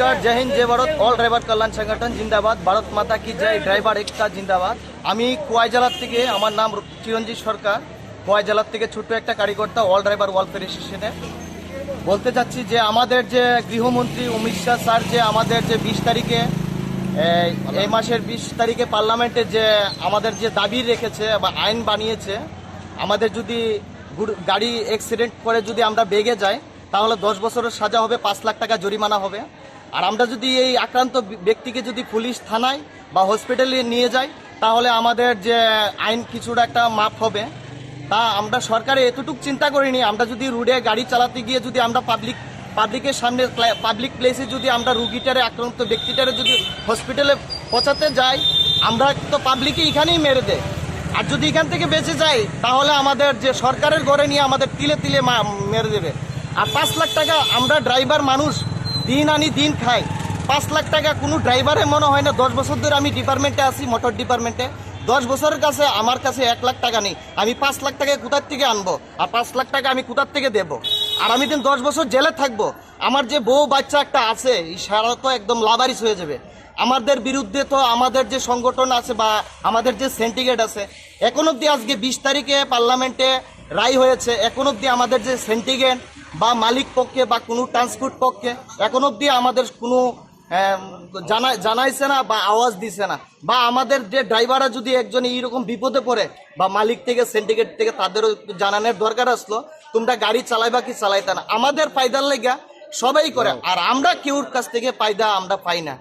নমস্কার, জয় হিন্দ, জয় ভারত অল ড্রাইভার কল্যাণ সংগঠন, জিন্দাবাদ। ভারত মাতা কি জয় ড্রাইভার একটা জিন্দাবাদ। আমি কোয়াই জেলার থেকে, আমার নাম চিরঞ্জিত সরকার। কোয়াই জেলার থেকে ছোট্ট একটা কারিগর্তা অল ড্রাইভার ওয়েলফেয়ার অ্যাসোসিয়েশনে বলতে চাচ্ছি যে, আমাদের যে গৃহমন্ত্রী অমিত শাহ স্যার, যে আমাদের যে বিশ তারিখে এই মাসের বিশ তারিখে পার্লামেন্টে যে আমাদের যে দাবি রেখেছে বা আইন বানিয়েছে, আমাদের যদি গাড়ি অ্যাক্সিডেন্ট করে যদি আমরা বেগে যাই, তাহলে দশ বছরের সাজা হবে, পাঁচ লাখ টাকা জরিমানা হবে। আর আমরা যদি এই আক্রান্ত ব্যক্তিকে যদি পুলিশ থানায় বা হসপিটালে নিয়ে যাই তাহলে আমাদের যে আইন কিছুটা একটা মাপ হবে। তা আমরা সরকারে এতটুকু চিন্তা করিনি। আমরা যদি রুডে গাড়ি চালাতে গিয়ে যদি আমরা পাবলিক, পাবলিকের সামনে পাবলিক প্লেসে যদি আমরা রুগীটারে, আক্রান্ত ব্যক্তিটারে যদি হসপিটালে পৌঁছাতে যাই, আমরা তো পাবলিকে এখানেই মেরে দেয়। আর যদি এখান থেকে বেঁচে যাই, তাহলে আমাদের যে সরকারের ঘরে নিয়ে আমাদের তিলে তিলে মেরে দেবে। আর পাঁচ লাখ টাকা আমরা ড্রাইভার মানুষ দিন আনি দিন খাই। পাঁচ লাখ টাকা কোনো ড্রাইভারে মনে হয় না, দশ বছর ধরে আমি ডিপার্টমেন্টে আছি, মোটর ডিপার্টমেন্টে। দশ বছরের কাছে আমার কাছে এক লাখ টাকা নেই। আমি পাঁচ লাখ টাকা কোথার থেকে আনব? আর পাঁচ লাখ টাকা আমি কোথার থেকে দেবো? আর আমি দিন দশ বছর জেলে থাকব, আমার যে বউ বাচ্চা একটা আছে সারা তো একদম লাভারিস হয়ে যাবে। আমাদের বিরুদ্ধে তো আমাদের যে সংগঠন আছে বা আমাদের যে সেন্টিগেট আছে, এখন অব্দি আজকে বিশ তারিখে পার্লামেন্টে রায় হয়েছে। এখন অব্দি আমাদের যে সেন্টিগেট বা মালিক পক্ষে বা কোনো ট্রান্সপোর্ট পক্ষে এখন অব্দি আমাদের কোনো জানা জানাইছে না বা আওয়াজ দিছে না। বা আমাদের যে ড্রাইভাররা যদি একজন এইরকম বিপদে পড়ে বা মালিক থেকে সিন্ডিকেট থেকে তাদেরও জানানোর দরকার আসলো তোমরা গাড়ি চালাইবা কি চালাইতা না। আমাদের ফায়দার লেগা সবাই করে আর আমরা কেউর কাছ থেকে ফায়দা আমরা পাই না।